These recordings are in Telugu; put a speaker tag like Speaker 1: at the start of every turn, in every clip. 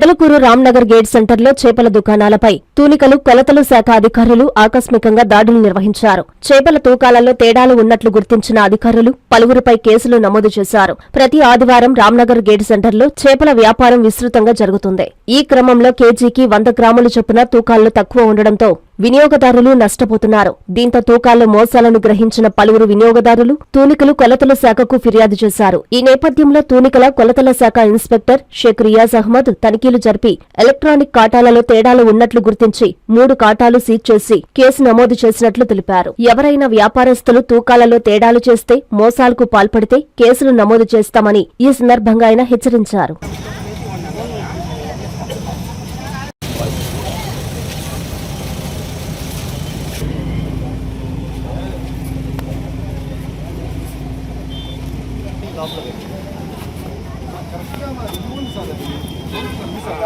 Speaker 1: పొదలకూరు రామ్నగర్ గేట్ సెంటర్లో చేపల దుకాణాలపై తూనికలు కొలతలు శాఖ అధికారులు ఆకస్మికంగా దాడులు నిర్వహించారు. చేపల తూకాలలో తేడాలు ఉన్నట్లు గుర్తించిన అధికారులు పలువురిపై కేసులు నమోదు చేశారు. ప్రతి ఆదివారం రామ్నగర్ గేట్ సెంటర్లో చేపల వ్యాపారం విస్తృతంగా జరుగుతుంది. ఈ క్రమంలో కేజీకి వంద గ్రాముల చొప్పున తూకాలు తక్కువ ఉండడంతో వినియోగదారులు నష్టపోతున్నారు. దీంతో తూకాల్లో మోసాలను గ్రహించిన పలువురు వినియోగదారులు తూనికలు కొలతల శాఖకు ఫిర్యాదు చేశారు. ఈ నేపథ్యంలో తూనికల కొలతల శాఖ ఇన్స్పెక్టర్ షేక్ రియాజ్ అహ్మద్ తనిఖీలు జరిపి ఎలక్ట్రానిక్ కాటాలలో తేడాలు ఉన్నట్లు గుర్తించి మూడు కాటాలు సీజ్ చేసి కేసు నమోదు చేసినట్లు తెలిపారు. ఎవరైనా వ్యాపారస్తులు తూకాలలో తేడాలు చేస్తే మోసాలకు పాల్పడితే కేసులు నమోదు చేస్తామని ఈ సందర్భంగా ఆయన హెచ్చరించారు.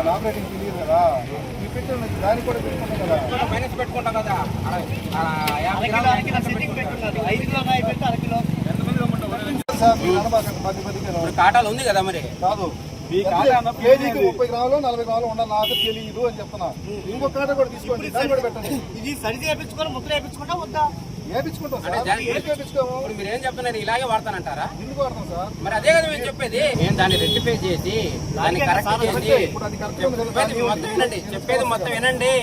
Speaker 2: ఆపరేటింగ్ తెలియదు కదా పెట్టిన కూడా పెట్టుకుంటాం
Speaker 3: మైనస్ పెట్టుకుంటాం కాటాలు ఉంది కదా మరి
Speaker 2: కాదు కేజీకి ముప్పై గ్రాములు నలభై గ్రాములు ఉండాలి నాకు తెలియదు అని చెప్తున్నా ఇంకో కాట కూడా తీసుకోండి
Speaker 4: ఇది సరి చేయించుకొని ముక్కలు వేయించుకుంటా వద్దా?
Speaker 2: వేపించుకుంటాం
Speaker 3: ఇప్పుడు మీరు ఏం చెప్తున్నారు ఇలాగే వాడతానంటారా?
Speaker 2: ఎందుకు వాడతాం సార్?
Speaker 3: మరి అదే కదా మేము చెప్పేది. మేము దాన్ని రెక్టిఫై చేసి దాన్ని కరెక్ట్ చేసి చెప్పేది మొత్తం వినండి. చెప్పేది మొత్తం వినండి.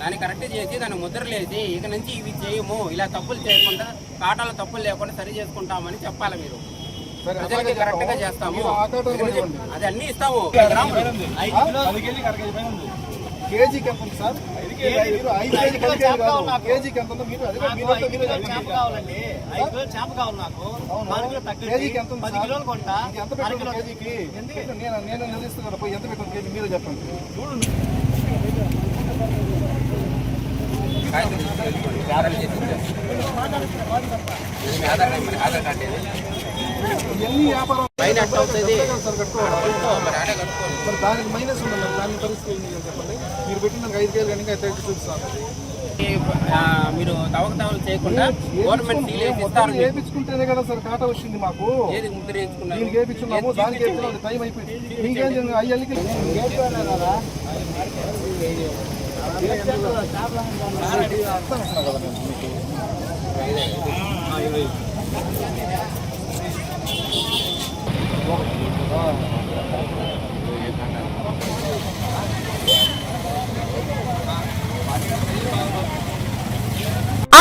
Speaker 3: దాన్ని కరెక్ట్ చేసి దాన్ని ముద్రలేసి ఇక నుంచి ఇవి చేయము. ఇలా తప్పులు చేయకుండా కాటాల తప్పులు లేకుండా సరి చేసుకుంటామని చెప్పాలి మీరు.
Speaker 2: సరే
Speaker 3: ప్రజలకి కరెక్ట్గా చేస్తాము. అది అన్ని ఇస్తాము.
Speaker 2: కేజీకి ఎంత ఉంది సార్. మీరు ఐదు కేజీ కేజీ ఎంత ఉందో మీరు అది.
Speaker 4: చేప కావాలండి. ఐదు కిలోలు చేప కావాలి నాకు. నాలుగు కిలోలు తగ్గించి
Speaker 2: కేజీకి ఎంత
Speaker 4: పది? కిలోలు కొంటా.
Speaker 2: ఎంత
Speaker 4: కిలో
Speaker 2: కేజీకి? నేను నేను నిలదీస్తున్నాను పోయి ఎంత పెట్టండి కేజీ? మీరే చెప్పండి. ఎన్ని వ్యాపారం
Speaker 3: మరి
Speaker 2: దానికి మైనస్ ఉండాలి మరి దాని పరిస్థితి ఏంటి అని చెప్పండి మీరు పెట్టిన ఐదు అయితే చూపిస్తాను
Speaker 3: మీరు తవక తవలు చేయకుండా గవర్నమెంట్ సీల్ వేసి ఇస్తారు మీకు.
Speaker 2: వేపించుకుంటేనే కదా సార్ కాట వచ్చింది మాకు
Speaker 3: ఏది ముద్ర వేయించుకున్నారు
Speaker 2: దీనికి టైం అయిపోయింది అయ్యకి ああ、いいよ、いいよ。